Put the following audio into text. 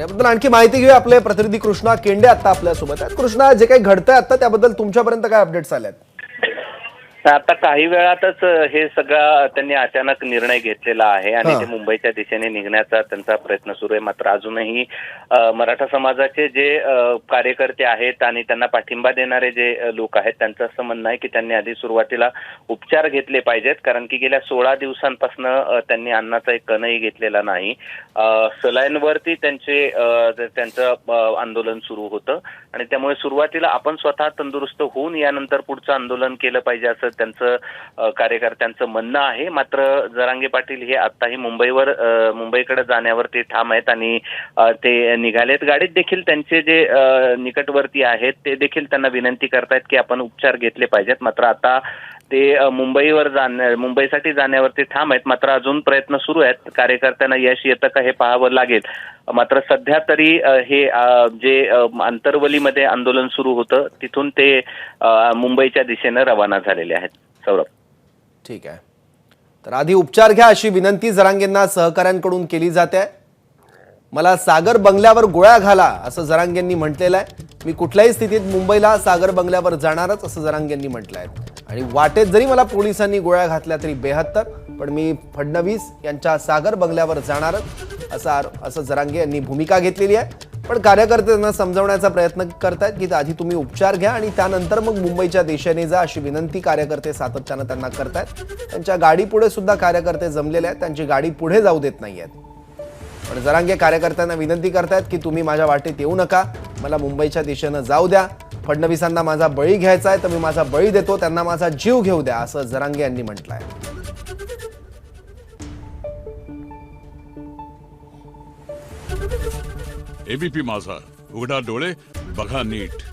याबद्दल आणखी माहिती घेऊया आपले प्रतिनिधी कृष्णा केंडे आता आपल्यासोबत आहेत. कृष्णा जे काही घडतंय आता त्याबद्दल तुमच्यापर्यंत काय अपडेट्स आल्यात? आता काही वेळातच हे सगळा त्यांनी अचानक निर्णय घेतलेला आहे आणि. ते मुंबईच्या दिशेने निघण्याचा त्यांचा प्रयत्न सुरू आहे. मात्र अजूनही मराठा समाजाचे जे कार्यकर्ते आहेत आणि त्यांना पाठिंबा देणारे जे लोक आहेत त्यांचं असं म्हणणं आहे की त्यांनी आधी सुरुवातीला उपचार घेतले पाहिजेत. कारण की गेल्या सोळा दिवसांपासून त्यांनी अन्नाचा एक कणही घेतलेला नाही. सलाईनवरती त्यांचे त्यांचं आंदोलन सुरू होतं. आणि त्यामुळे सुरुवातीला आपण स्वतः तंदुरुस्त होऊन यानंतर पुढचं आंदोलन केलं पाहिजे असं त्यांचं कार्यकर्त्यांचं म्हणणं आहे. मात्र जरांगे पाटील हे आताही मुंबईवर मुंबईकडे जाण्यावर ते ठाम आहेत आणि ते निघालेत गाडीत देखील त्यांचे जे निकटवर्ती आहेत ते देखील त्यांना विनंती करतायत की आपण उपचार घेतले पाहिजेत. मात्र आता ते मुंबईवर जाण्या मुंबईसाठी जाण्यावरती ठाम आहेत. मात्र अजून प्रयत्न सुरू आहेत. कार्यकर्त्यांना यश येतं का हे पाहावं लागेल. मात्र सध्या तरी हे जे आंतरवलीमध्ये आंदोलन सुरू होतं तिथून ते मुंबईच्या दिशेनं रवाना झालेले आहेत. सौरभ. ठीक आहे. तर आधी उपचार घ्या अशी विनंती जरांगेंना सहकाऱ्यांकडून केली जाते. मला सागर बंगल्यावर गोळ्या घाला असं जरांगेंनी म्हटलेलं आहे. मी कुठल्याही स्थितीत मुंबईला सागर बंगल्यावर जाणारच असं जरांगेंनी म्हटलं आहे आणि वाटेत जरी मला पोलिसांनी गोळ्या घातल्या तरी बेहत्तर पण मी फडणवीस यांच्या सागर बंगल्यावर जाणारच असं असं जरांगे यांनी भूमिका घेतलेली आहे. पण कार्यकर्त्यांना समजवण्याचा प्रयत्न करतायत की आधी तुम्ही उपचार घ्या आणि त्यानंतर मग मुंबईच्या दिशेने जा अशी विनंती कार्यकर्ते सातत्यानं त्यांना करतायत. त्यांच्या गाडीपुढे सुद्धा कार्यकर्ते जमलेले आहेत त्यांची गाडी पुढे जाऊ देत नाही आहेत पण जरांगे कार्यकर्त्यांना विनंती करतायत की तुम्ही माझ्या वाटेत येऊ नका मला मुंबईच्या दिशेनं जाऊ द्या. फडणवीसांना माझा बळी घ्यायचा आहे तर मी माझा बळी देतो त्यांना माझा जीव घेऊ द्या असं जरांगे यांनी म्हटलंय. एबीपी माझा. उघडा डोळे बघा नीट.